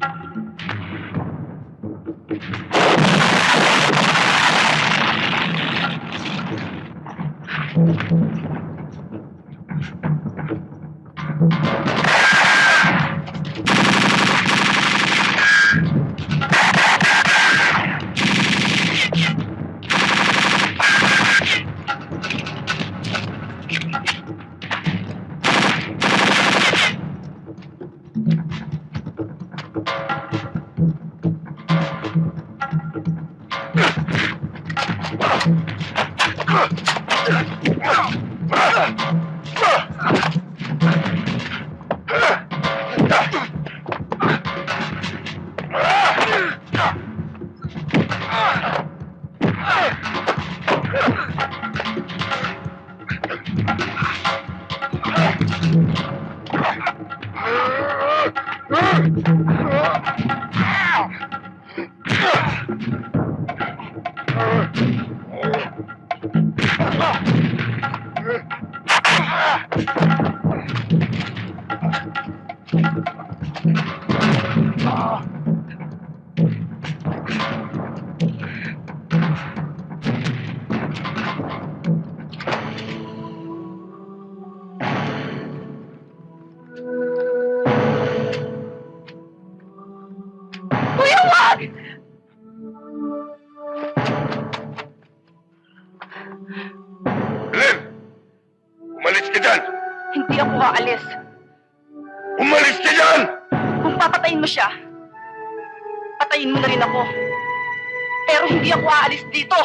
Thank Oh! Wag! Glenn! Umalis ka dyan! Hindi ako aalis. Umalis ka dyan! Kung papatayin mo siya, patayin mo na rin ako. Pero hindi ako aalis dito.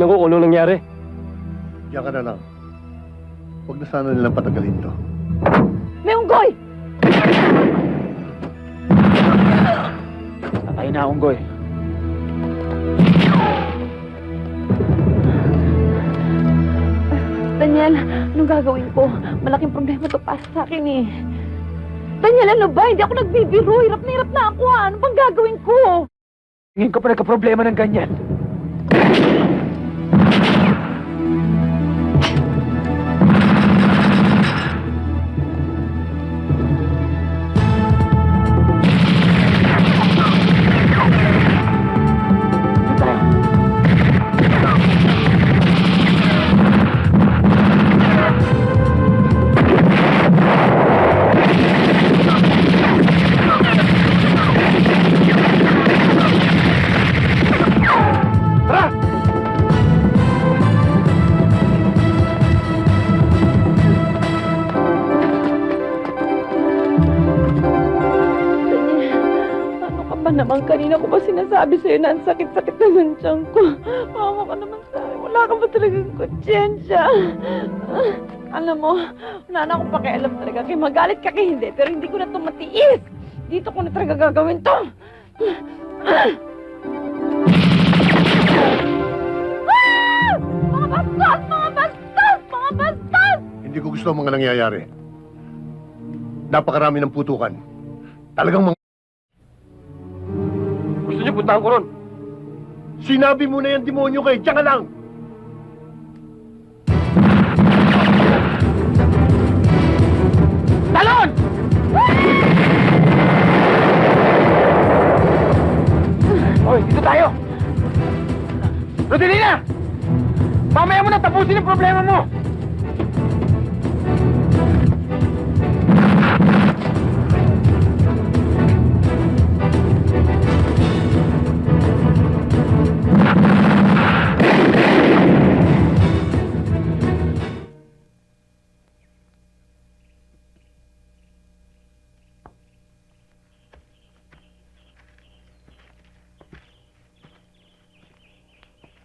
Tignan ko kung ano nangyari. Diyan ka na lang. Huwag na sana nilang patagalin to. May unggoy! Patay na akong goy. Daniel, anong gagawin ko? Malaking problema to para sa akin eh. Daniel, ano ba? Hindi ako nagbibiro. Hirap na hirap na ako ha. Ano bang gagawin ko? Ngayon ka pa nagka-problema ng ganyan. Ka naman? Kanina ko ba sinasabi sa'yo na ang sakit-sakit na ng tiyan ko? Mama ka naman sa. Wala ka ba talagang konsyensya? Alam mo, wala na akong pakialam talaga. Kaya magalit ka kay hindi, pero hindi ko na ito matiis. Dito ko na talaga gagawin to. Ah! Mga bastos! Mga bastos! Mga bastos! Hindi ko gusto ang mga nangyayari. Napakarami ng putukan. Talagang mga... gusto niyo puntahan ko ron? Sinabi mo na yan, demonyo kay, diyan ka lang! Talon! Hoy, dito tayo! Rodelina! Mamaya mo na tapusin ang problema mo!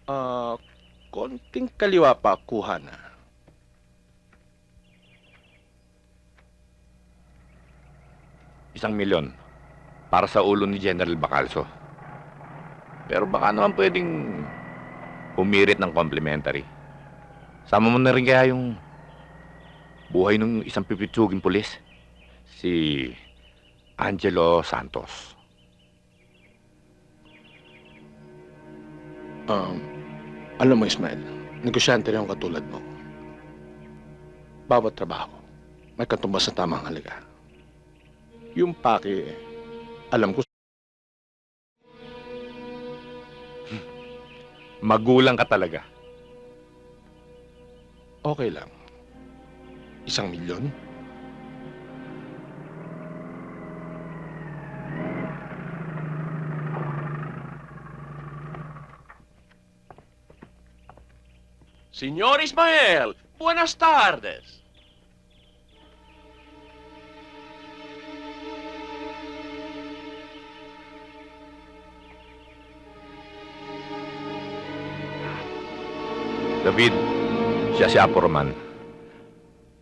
Ah, konting kaliwa pa kuha na. Isang milyon para sa ulo ni General Bacalso. Pero baka naman pwedeng humirit ng complimentary. Sama mo na rin kaya yung buhay ng isang pipitsuging pulis. Si Angelo Santos. Um, alam mo, Ismael, negosyante rin ang katulad mo. Bawat trabaho, may katumbas sa tamang halaga. Yung pake, alam ko, Magulang ka talaga. okay lang. Isang milyon? Señor Ismael, buenas tardes. David, siya si Apo Roman.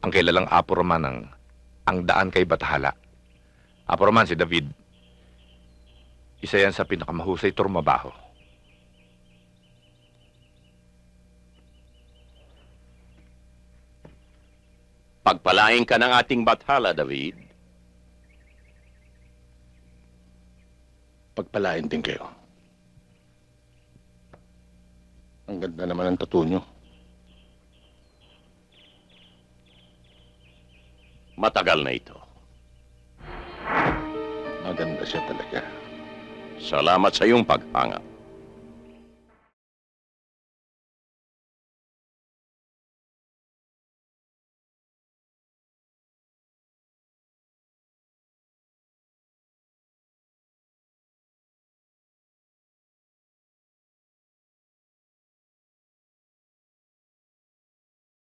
Ang kilalang Apo Roman ang, ang daan kay Batahala. Apo Roman, si David. Isa yan sa pinakamahusay turmabaho. Pagpalain ka ng ating bathala, David. Pagpalain din kayo. Ang ganda naman ng tattoo nyo. Matagal na ito. Maganda siya talaga. Salamat sa iyong paghanga.